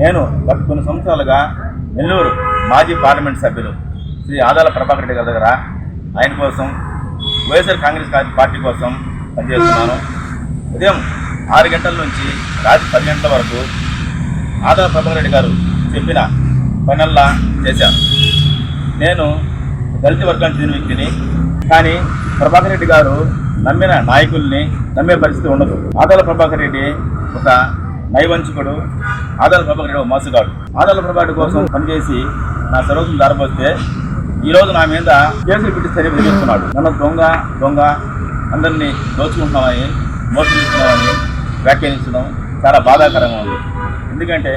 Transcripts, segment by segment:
నేను గత కొన్ని సంవత్సరాలుగా నెల్లూరు మాజీ పార్లమెంట్ సభ్యులు శ్రీ ఆదాల ప్రభాకర్ రెడ్డి గారి దగ్గర ఆయన కోసం వైఎస్ఆర్ కాంగ్రెస్ పార్టీ కోసం పనిచేస్తున్నాను. ఉదయం ఆరు గంటల నుంచి రాత్రి పది గంటల వరకు ఆదాల ప్రభాకర్ రెడ్డి గారు చెప్పిన పనుల్లా చేశాను. నేను దళిత వర్గానికి చెందిన వ్యక్తిని కానీ ప్రభాకర్ రెడ్డి గారు నమ్మిన నాయకుల్ని నమ్మే పరిస్థితి ఉండదు. ఆదాల ప్రభాకర్ రెడ్డి ఒక నైవంచకుడు ఆదాల ప్రభాకర్ రెడ్డి మోసగాడు. ఆదాల ప్రభాకర్ కోసం పనిచేసి నా సర్వస్వం ఈ ఈరోజు నా మీద కేసులు పెట్టి పెట్టిస్తే చేస్తున్నాడు నన్ను దొంగ దొంగ అందరినీ దోచుకుంటున్నామని మోసం చేస్తున్నామని వ్యాఖ్యానించడం చాలా బాధాకరంగా ఉంది. ఎందుకంటే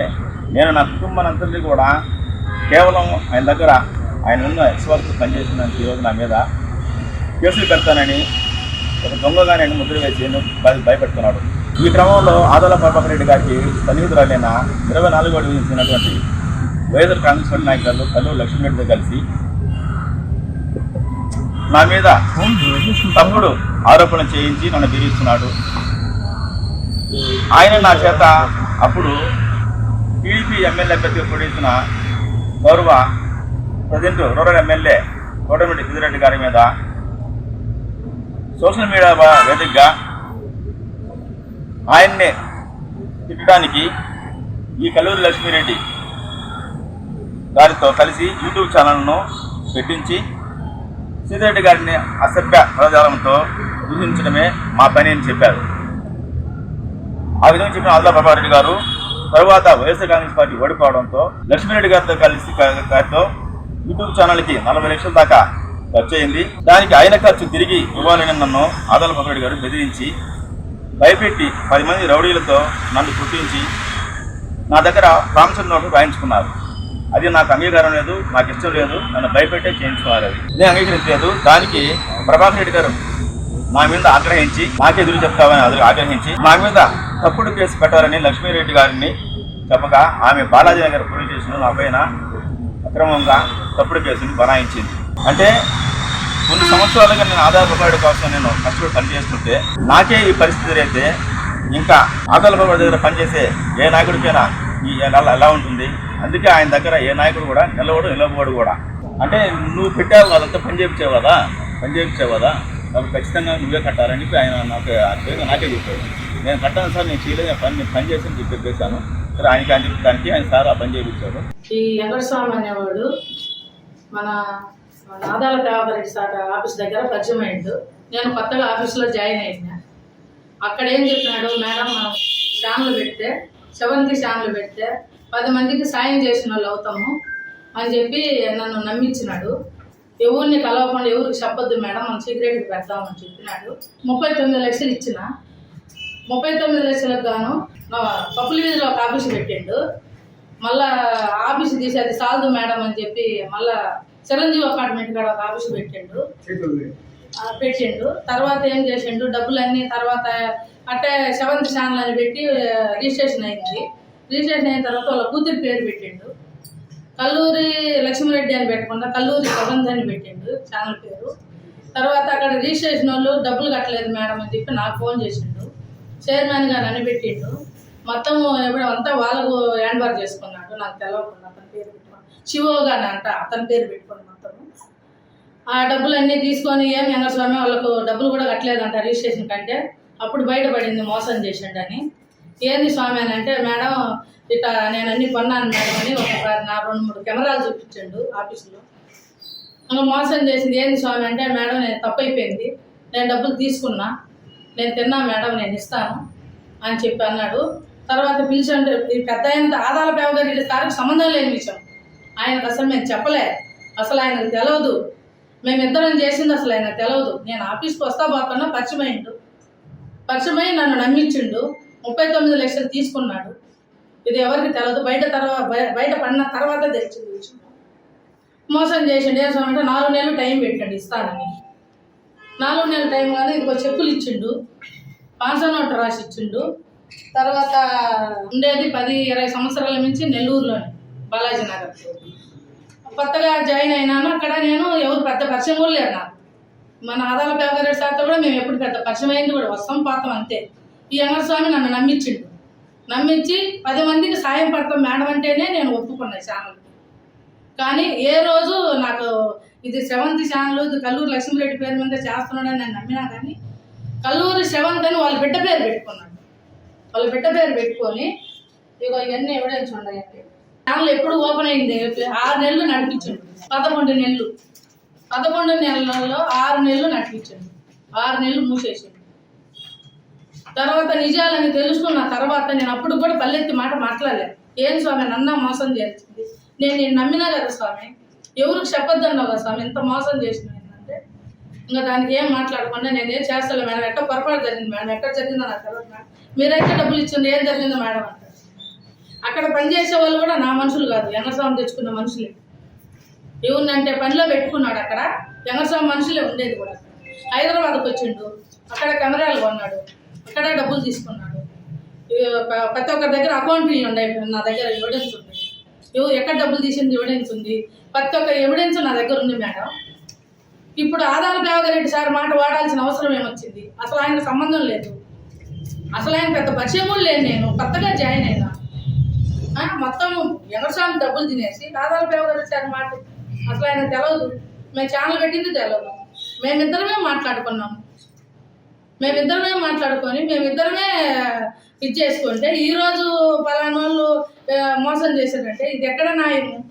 నేను నా కుటుంబాన్ని కూడా కేవలం ఆయన దగ్గర ఆయన ఉన్న ఎక్స్వర్క్ పనిచేసినందుకు ఈరోజు నా మీద కేసులు పెడతానని ఒక దొంగగా నేను ముద్ర వేసి నేను భయపెడుతున్నాడు. ఈ క్రమంలో ఆదోళ ప్రభాకర్ రెడ్డి గారికి సన్నిహితురాలైన ఇరవై నాలుగో డివిజన్ వైఎస్ఆర్ కాంగ్రెస్ పార్టీ నాయకులు కల్లూరు లక్ష్మీరెడ్డితో కలిసి నా మీద తప్పుడు ఆరోపణ చేయించి నన్ను బెదిరిస్తున్నాడు. ఆయన నా చేత అప్పుడు టీడీపీ ఎమ్మెల్యే అభ్యర్థిగా పొడిచిన గౌరవ ప్రజెంట్ రూరల్ ఎమ్మెల్యే కోటమిటి సిద్ధిరెడ్డి గారి మీద సోషల్ మీడియా వేదికగా ఆయన్నే తిట్టడానికి ఈ కల్లూరి లక్ష్మీరెడ్డి గారితో కలిసి యూట్యూబ్ ఛానల్ను పెట్టించి సీతారెడ్డి గారిని అసభ్య పదజాలంతో దూషించడమే మా పని అని చెప్పారు. ఆ విధంగా చెప్పిన ఆదిలా ప్రభారెడ్డి గారు తరువాత వైఎస్ఆర్ కాంగ్రెస్ పార్టీ ఓడిపోవడంతో లక్ష్మీరెడ్డి గారితో కలిసి గారితో యూట్యూబ్ ఛానల్కి నలభై లక్షల దాకా ఖర్చు అయింది. దానికి ఆయన ఖర్చు తిరిగి ఇవ్వాలని నన్ను ఆదాల ప్రభారెడ్డి గారు బెదిరించి భయపెట్టి పది మంది రౌడీలతో నన్ను పుట్టించి నా దగ్గర ప్రామిసరీ నోట్లు రాయించుకున్నారు. అది నాకు అంగీకారం లేదు నాకు ఇష్టం లేదు నన్ను భయపెట్టే చేయించుకున్నారు అది. నేను అంగీకరించలేదు. దానికి ప్రభాకర్ రెడ్డి గారు నా మీద ఆగ్రహించి నాకే ఎదురు చెప్తామని అది ఆగ్రహించి నా మీద తప్పుడు కేసు పెట్టాలని లక్ష్మీరెడ్డి గారిని చెప్పగా ఆమె బాలాజీ నగర్ పోలీస్ స్టేషన్లో నా పైన అక్రమంగా తప్పుడు కేసుని బనాయించింది. అంటే కొన్ని సంవత్సరాలుగా నేను ఆధార్ ప్రొవైడర్ కోసం నేను కష్టపడి పనిచేస్తుంటే నాకే ఈ పరిస్థితి అయితే ఇంకా ఆధార్ ప్రొవైడర్ దగ్గర పనిచేసే ఏ నాయకుడికైనా ఈ ఎలా ఉంటుంది? అందుకే ఆయన దగ్గర ఏ నాయకుడు కూడా నిలవడు నిలబడు కూడా. అంటే నువ్వు పెట్టావు అదంతా పని చేయించావు కదా? పని చేయించావు కదా? కాబట్టి ఖచ్చితంగా నువ్వే కట్టాలని చెప్పి ఆయన నాకు నాకే చెప్పాడు. నేను కట్టాను సార్ నేను చేయలేదు నేను పని నేను పని చేసి చెప్పి చెప్పేశాను. సరే ఆయనకి అని చెప్పి దానికి ఆయన సార్ ఆ పని చేయించాడు. ఈ వెంకటస్వామి అనేవాడు? మన నాదాల ఆదాల సార్ ఆఫీస్ దగ్గర పరిచయం అయ్యిండు. నేను కొత్తగా ఆఫీస్లో జాయిన్ అయినా. అక్కడ ఏం చెప్పినాడు? మేడం మనం ఛానల్ పెడితే సెవెన్కి ఛానల్ పెడితే పది మందికి సాయం చేసిన వాళ్ళు అవుతాము అని చెప్పి నన్ను నమ్మించినాడు. ఎవరిని కలవకుండా ఎవరికి చెప్పొద్దు మేడం మనం సీక్రెట్కి పెడతామని చెప్పినాడు. ముప్పై తొమ్మిది లక్షలు ఇచ్చిన. ముప్పై తొమ్మిది లక్షలకు గాను పప్పుల వీధిలో ఒక ఆఫీస్ పెట్టిండు. మళ్ళా ఆఫీస్ తీసి అది సాలదు మేడం అని చెప్పి మళ్ళా చిరంజీవి అపార్ట్మెంట్ కాడ ఒక ఆఫీస్ పెట్టిండు. పెట్టిండు. తర్వాత ఏం చేసిండు? డబ్బులన్నీ తర్వాత అట్టే సెవెంత్ ఛానల్ అని పెట్టి రిజిస్ట్రేషన్ అయింది. రిజిస్ట్రేషన్ అయిన తర్వాత వాళ్ళ కూతురి పేరు పెట్టిండు. కల్లూరి లక్ష్మిరెడ్డి అని పెట్టకుండా కల్లూరి ప్రబంధ్ అని పెట్టిండు ఛానల్ పేరు. తర్వాత అక్కడ రిజిస్ట్రేషన్ వాళ్ళు డబ్బులు కట్టలేదు మేడం అని చెప్పి నాకు ఫోన్ చేసిండు. చైర్మన్ గారు అని పెట్టిండు. మొత్తం ఎప్పుడు అంతా వాళ్ళకు హ్యాండ్ ఓవర్ చేసుకున్నాడు. నాకు తెలవకుండా అతని పేరు. శివో గాని అంట అతని పేరు పెట్టుకోండి మొత్తము. ఆ డబ్బులన్నీ తీసుకొని ఏం వెంకటస్వామి వాళ్ళకు డబ్బులు కూడా కట్టలేదంట రిజిస్ట్రేషన్ కంటే అప్పుడు బయటపడింది మోసం చేసిండని ఏంది స్వామి అని అంటే మేడం ఇట్లా నేను అన్ని కొన్నాను మేడం అని ఒక నా రెండు మూడు కెమెరాలు చూపించండు ఆఫీసులో. ఇంకా మోసం చేసింది ఏంది స్వామి అంటే మేడం నేను తప్పైపోయింది. నేను డబ్బులు తీసుకున్నా. నేను తిన్నా మేడం నేను ఇస్తాను అని చెప్పి అన్నాడు. తర్వాత పిలిచి అంటే పెద్ద ఆయన ఆదాల పేవగారి సార్కి సంబంధం లేని విషయం. ఆయనకు అసలు మేము చెప్పలే. అసలు ఆయనకు తెలియదు మేమిద్దరం చేసింది అసలు ఆయన తెలియదు నేను ఆఫీస్కి వస్తా పోతున్నా పరిచయమైండు. పరిచయమై నన్ను నమ్మించిండు. ముప్పై తొమ్మిది లక్షలు తీసుకున్నాడు. ఇది ఎవరికి తెలియదు బయట తర్వాత బయట పడిన తర్వాత తెలిసింది విషయం మోసం చేసిండు. ఏం అంటే నాలుగు నెలలు టైం పెట్టండి ఇస్తానని. నాలుగు నెలల టైం కానీ ఇదిగో చెప్పులు ఇచ్చిండు. పాన్సో నోట్ రాసి ఇచ్చిండు తర్వాత ఉండేది పది ఇరవై సంవత్సరాల నుంచి నెల్లూరులోనే బాలాజీ నగర్ కొత్తగా జాయిన్ అయినాను. అక్కడ నేను ఎవరు పెద్ద పరిచయం కూడా లేరు నాకు. మన ఆదాల పేపర్ సార్తో కూడా మేము ఎప్పుడు పెద్ద పరిచయం అయింది కూడా. వస్తాం పోతాం అంతే. ఈ వెంకటస్వామి నన్ను నమ్మించిండు. నమ్మించి పది మందికి సాయం పడతాం మేడం అంటేనే నేను ఒప్పుకున్నా ఛానల్. కానీ ఏ రోజు నాకు ఇది సెవెంత్ ఛానల్ ఇది కల్లూరు లక్ష్మీరెడ్డి పేరు మీద చేస్తున్నాడని నేను నమ్మినా కానీ కల్లూరు సెవెంత్ అని వాళ్ళ బిడ్డ పేరు పెట్టుకున్నాడు. వాళ్ళ బిడ్డ పేరు పెట్టుకొని ఇగో ఇవన్నీ ఎవిడెన్స్ ఉన్నాయండి ఛానల్ ఎప్పుడు ఓపెన్ అయింది? ఆరు నెలలు నడిపించండి. పదకొండు నెలలు. పదకొండు నెలలలో ఆరు నెలలు నడిపించండి. ఆరు నెలలు మూసేసాడు తర్వాత నిజాలని తెలుసుకున్న తర్వాత నేను అప్పుడు కూడా పల్లెత్తి మాట మాట్లాడలేదు ఏం స్వామి నన్న మోసం చేసింది నేను నేను నమ్మినా కదా స్వామి? ఎవరికి చెప్పొద్దన్నావు కదా స్వామి? ఎంత మోసం చేసిన ఏంటంటే? ఇంకా దానికి ఏం మాట్లాడకుండా నేను ఏం చేస్తాను మేడం? ఎట్ట పొరపాటు జరిగింది మేడం? ఎక్కడ జరిగిందో నాకు తెలియదు మేడం. మీరైతే డబ్బులు ఇచ్చింది ఏం జరిగిందో మేడం అంటే? అక్కడ పనిచేసే వాళ్ళు కూడా నా మనుషులు కాదు ఎంగస్వామి తెచ్చుకున్న మనుషులే. ఏముందంటే పనిలో పెట్టుకున్నాడు అక్కడ వెంకటస్వామి మనుషులే ఉండేది కూడా. హైదరాబాద్కి వచ్చిండు అక్కడ కెమెరాలు కొన్నాడు అక్కడ డబ్బులు తీసుకున్నాడు. ప్రతి ఒక్కరి దగ్గర అకౌంట్లు ఉన్నాయి నా దగ్గర ఎవిడెన్స్ ఉంది. ఎవ- ఎక్కడ డబ్బులు తీసింది ఎవిడెన్స్ ఉంది. ప్రతి ఒక్క ఎవిడెన్స్ నా దగ్గర ఉంది మేడం. ఇప్పుడు ఆదాల దేవగారెడ్డి సార్? మాట వాడాల్సిన అవసరం ఏమొచ్చింది? అసలు ఆయన సంబంధం లేదు. అసలు ఆయన పెద్ద పరిచయం కూడా లేదు నేను కొత్తగా జాయిన్ అయినా. మొత్తం ఎవరిసామి డబ్బులు తినేసి ఆదాల దేవగారెడ్డి మాట అసలు ఆయన తెలియదు మేము ఛానల్ పెట్టింది తెలియదు మేమిద్దరమే మాట్లాడుకున్నాం. మేమిద్దరమే మాట్లాడుకొని మేమిద్దరమే ఇది చేసుకుంటే ఈ పలానా వాళ్ళు మోసం చేశారంటే ఇది ఎక్కడ న్యాయము?